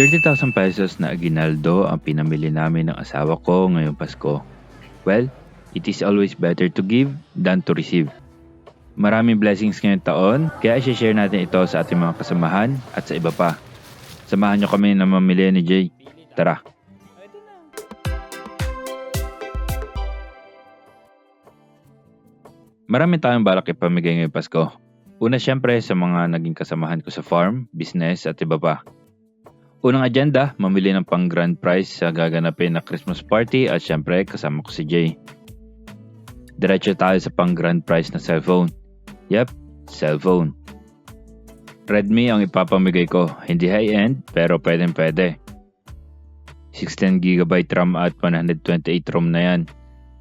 30,000 pesos na aginaldo ang pinamili namin ng asawa ko ngayong Pasko. Well, it is always better to give than to receive. Maraming blessings ngayong taon, kaya i-share natin ito sa ating mga kasamahan at sa iba pa. Samahan nyo kami na mamili ni Jay. Tara! Marami tayong balak ipamigay ngayong Pasko. Una syempre sa mga naging kasamahan ko sa farm, business at iba pa. Unang agenda, mamili ng pang grand prize sa gaganapin na Christmas party at syempre kasama ko si Jay. Diretso tayo sa pang grand prize na cellphone. Yep, cellphone. Redmi ang ipapamigay ko, hindi high-end pero pwedeng pwede. 16GB RAM at 128 ROM na yan.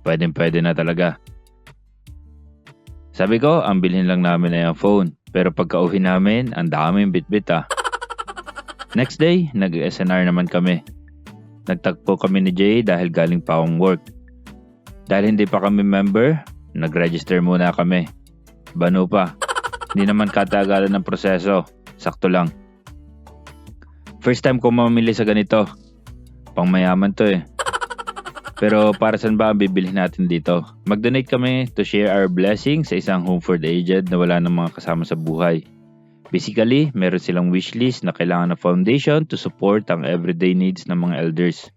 Pwedeng pwede na talaga. Sabi ko, ang bilhin lang namin ay ang phone. Pero pagka uwi namin, ang daming bitbit ah. Next day, nag-SNR naman kami. Nagtagpo kami ni Jay dahil galing pa akong work. Dahil hindi pa kami member, nag-register muna kami. Bano pa. Hindi naman katagalan ng proseso. Sakto lang. First time ko mamili sa ganito. Pangmayaman to eh. Pero para saan ba ang bibilhin natin dito? Mag-donate kami to share our blessing sa isang home for the aged na wala ng mga kasama sa buhay. Basically, meron silang wishlist na kailangan ng foundation to support ang everyday needs ng mga elders.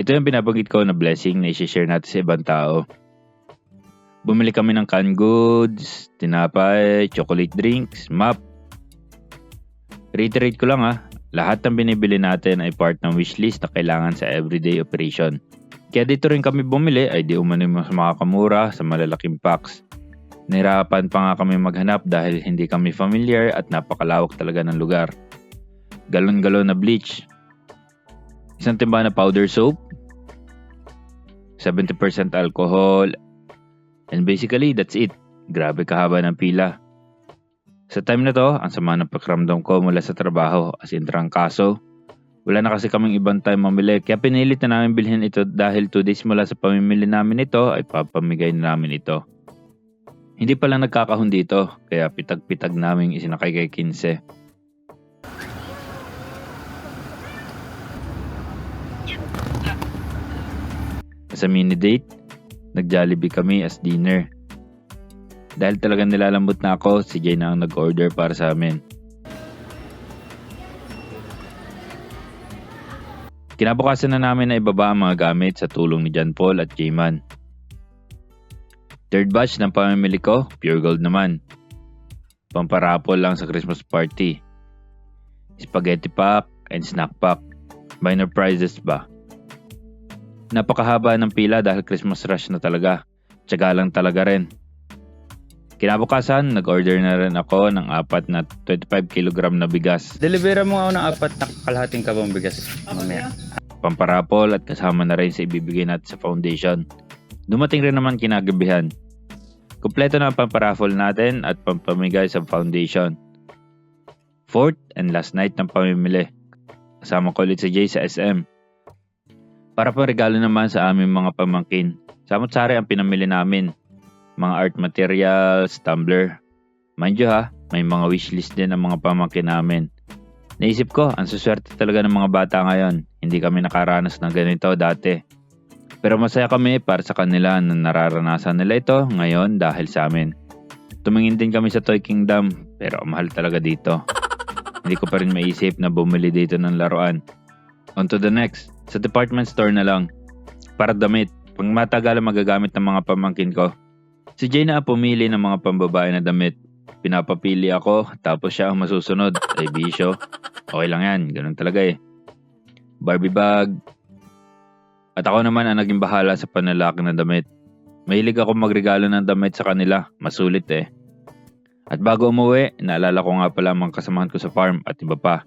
Ito yung pinapagit ko na blessing na isi-share natin sa ibang tao. Bumili kami ng canned goods, tinapay, chocolate drinks, map. Reiterate ko lang ha, lahat ng binibili natin ay part ng wishlist na kailangan sa everyday operation. Kaya dito rin kami bumili ay di umano mas makakamura sa malalaking packs. Nahirapan pa nga kami maghanap dahil hindi kami familiar at napakalawak talaga ng lugar. Galon-galon na bleach. Isang timba na powder soap. 70% alcohol. And basically, that's it. Grabe kahaba ng pila. Sa time na to, ang sama ng pakiramdam ko mula sa trabaho as in trangkaso. Wala na kasi kaming ibang time mamili kaya pinilit na namin bilhin ito dahil 2 days mula sa pamimili namin ito ay papamigay na namin ito. Hindi pala nagkakahon dito kaya pitag-pitag naming isinakay kay 15. Sa mini date, nag-Jollibee kami as dinner. Dahil talagang nilalambot na ako, si Jay na ang nag-order para sa amin. Kinabukasan na namin na ibaba ang mga gamit sa tulong ni John Paul at J-Man. Third batch ng pamimili ko, pure gold naman. Pamparapol lang sa Christmas party. Spaghetti pack and snack pack. Minor prizes ba? Napakahaba ng pila dahil Christmas rush na talaga. Tsaga lang talaga rin. Kinabukasan, nag-order na rin ako ng apat na 25 kg na bigas. Delivera mo ako ng apat na kalahating kabang bigas mamaya. Pamparapol at kasama na rin sa ibibigay natin sa foundation. Dumating rin naman kinagabihan. Kompleto na ang pamparaffle natin at pampamigay sa foundation. Fourth and last night ng pamimili. Kasama ko ulit si Jay sa SM. Para pa regalo naman sa aming mga pamangkin. Samot-sari ang pinamili namin. Mga art materials, tumbler. Mind you ha, may mga wishlist din ang mga pamangkin namin. Naisip ko, ang suswerte talaga ng mga bata ngayon. Hindi kami nakaranas ng ganito dati. Pero masaya kami para sa kanila na nararanasan nila ito ngayon dahil sa amin. Tumingin din kami sa Toy Kingdom pero mahal talaga dito. Hindi ko pa rin maisip na bumili dito ng laruan. On to the next. Sa department store na lang. Para damit. Pang matagal magagamit ng mga pamangkin ko. Si Jay na pumili ng mga pambabae na damit. Pinapapili ako tapos siya ang masusunod. Ay bisyo. Okay lang yan. Ganun talaga eh. Barbie bag, at ako naman ang naging bahala sa panlalaki na damit. Mahilig ako magregalo ng damit sa kanila, masulit eh. At bago umuwi, naalala ko nga pala mga kasamahan ko sa farm at iba pa.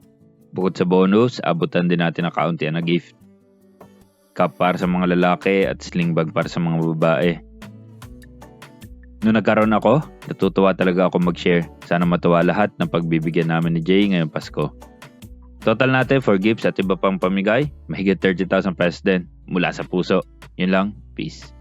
Bukod sa bonus, abutan din natin ang kauntian na gift. Cup para sa mga lalaki at sling bag para sa mga babae. Noong nagkaroon ako, natutuwa talaga ako mag-share. Sana matuwa lahat ng pagbibigyan namin ni Jay ngayong Pasko. Total natin for gifts at iba pang pamigay, mahigit 30,000 pesos din mula sa puso. Yun lang, peace.